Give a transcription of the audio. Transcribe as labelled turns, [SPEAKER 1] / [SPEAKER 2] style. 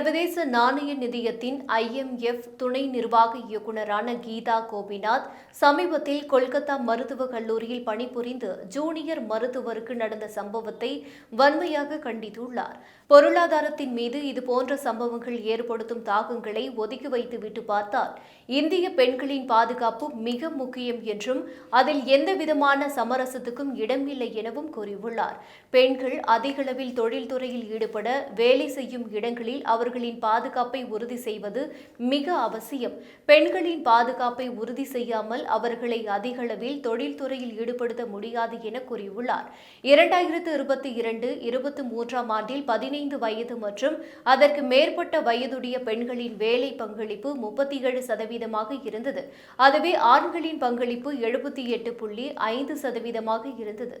[SPEAKER 1] சர்வதேச நாணய நிதியத்தின் ஐஎம்எஃப் துணை நிர்வாக இயக்குநரான கீதா கோபிநாத் சமீபத்தில் கொல்கத்தா மருத்துவக் கல்லூரியில் பணிபுரிந்து ஜூனியர் மருத்துவருக்கு நடந்த சம்பவத்தை வன்மையாக கண்டித்துள்ளார். பொருளாதாரத்தின் மீது இதுபோன்ற சம்பவங்கள் ஏற்படுத்தும் தாக்கங்களை ஒதுக்கி வைத்துவிட்டு பார்த்தால் இந்திய பெண்களின் பாதுகாப்பு மிக முக்கியம் என்றும் அதில் எந்தவிதமான சமரசத்துக்கும் இடமில்லை எனவும் கூறியுள்ளார். பெண்கள் அதிகளவில் தொழில்துறையில் ஈடுபட வேலை செய்யும் இடங்களில் அவர்களின் பாதுகாப்பை உறுதி செய்வது மிக அவசியம். பெண்களின் பாதுகாப்பை உறுதி செய்யாமல் அவர்களை அதிகளவில் தொழில்துறையில் ஈடுபடுத்த முடியாது என கூறியுள்ளார். இரண்டாயிரத்து இருபத்தி இரண்டு இருபத்தி மூன்றாம் ஆண்டில் பதினைந்து வயது மற்றும் அதற்கு மேற்பட்ட வயதுடைய பெண்களின் வேலை பங்களிப்பு முப்பத்தி ஏழு சதவீதமாக இருந்தது. அதுவே ஆண்களின் பங்களிப்பு எழுபத்தி எட்டு புள்ளி ஐந்து சதவீதமாக இருந்தது.